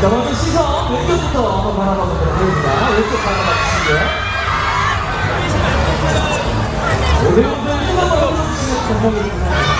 자, 먼저 시선 왼쪽부터 한번 바라봐 보도록 하겠습니다. 왼쪽 바라봐 주시고요. 배우분들 시선을 올려주시면 감사하겠습니다.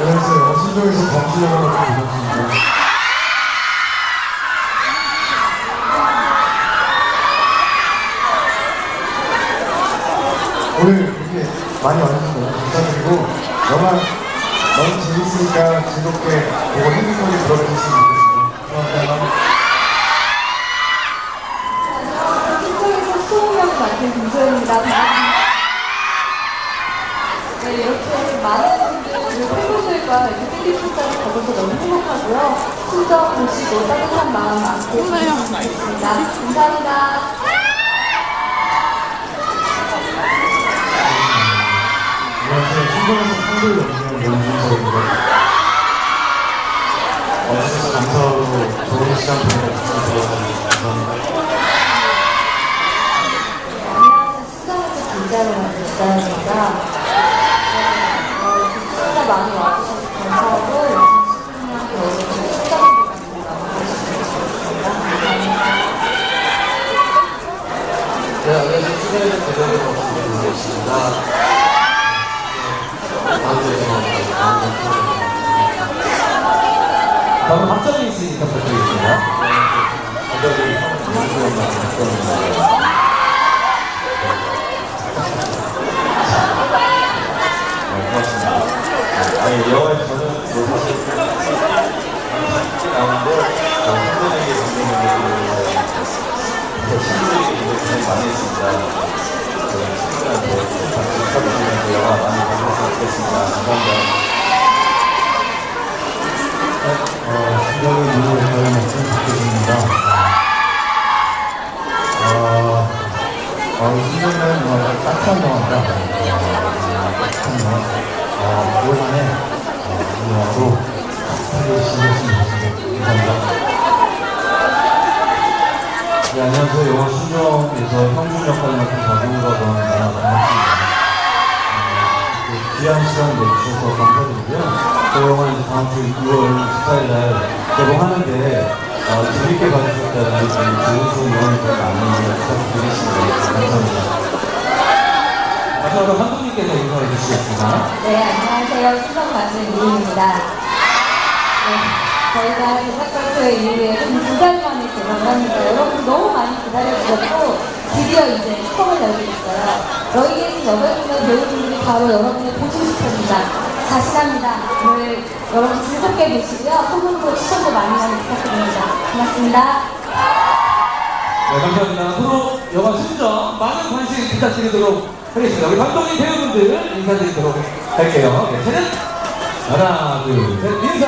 안녕하세요. 신정에서 감시하고 있는 이정수입니다. 오늘 이렇게 많이 와주셔서 너무 감사드리고 영화 너무 재밌으니까 즐겁게 보고 행복하게 들어주셨으면 좋겠습니다. 감사합니다. 신청에서 수호명 맡은 김소연입니다. 반갑습니다. 네, 이렇게 많은 분들 그리고 팬분들과 이렇게 팬미팅까지 가져서 너무 행복하고요. 신청 보시고 따뜻한 마음 안고 좋겠습니다. 감사합니다. 연준서입니다. 와주셔서 감사하고 좋은 시간 보내주셔서 감사합니다. 안녕하세요. 신청에서 기자를 맡은 이다현입니다. 어, 진짜 많이 와주셔서 감사하고 영상 시청량 배우분들 시청자분들 너무 감사합니다. 네, 안녕하세요. 수고해주신 대전에서 박수드리겠습니다. 다음 주에 뵙겠습니다. 다음 박정희 씨 인사 부탁드리겠습니다. 박수입니다. 네, 고맙습니다. 아니, 영화에서 저는 뭐 사실 쉽지 않은데, 선배님께 감독님께 친구들이 굉장히 많이 했습니다. 쳐주시면서 영화 많이 봐주셨으면 좋겠습니다. 감사합니다. 어, 신정의 미래 행사를 맡은 박혜진입니다. 어, 어, 신정은 뭐, 따뜻한 영화입니다. 따뜻한 영화. 어, 5월 안에, 어, 이 영화로 따뜻하게 시작 네, 안녕하세요. 영화 순정에서 형준 역할을 맡은 박용우라고 합니다. 반갑습니다. 어, 그 귀한 시간 내주셔서 감사드리고요. 저 영화 이제 다음 주 2월 14일 날 개봉하는데 어, 재밌게 봐주셨다는 좀 좋은 좀 많이 부탁드리겠습니다. 감사합니다. 마지막으로 감독님께서 인사해 주시겠습니다. 네, 안녕하세요. 수성 만든 이인입니다. 네, 저희가 대작발표회 이후에 한두달 만에 개방합니다. 여러분 너무 많이 기다려주셨고, 드디어 이제 처음을 열고 있어요. 있는 여덟 배우분들이 바로 여러분의 보증수표입니다. 자신합니다. 오늘 여러분 즐겁게 보시고요. 소문으로 추천도 많이 많이 부탁드립니다. 고맙습니다. 네, 감사합니다. 앞으로 영화 순정 많은 관심 부탁드리도록 하겠습니다. 우리 감독님 배우분들 인사드리도록 할게요. 네, 저는 하나, 둘, 셋, 인사!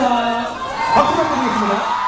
박수 부탁드리겠습니다.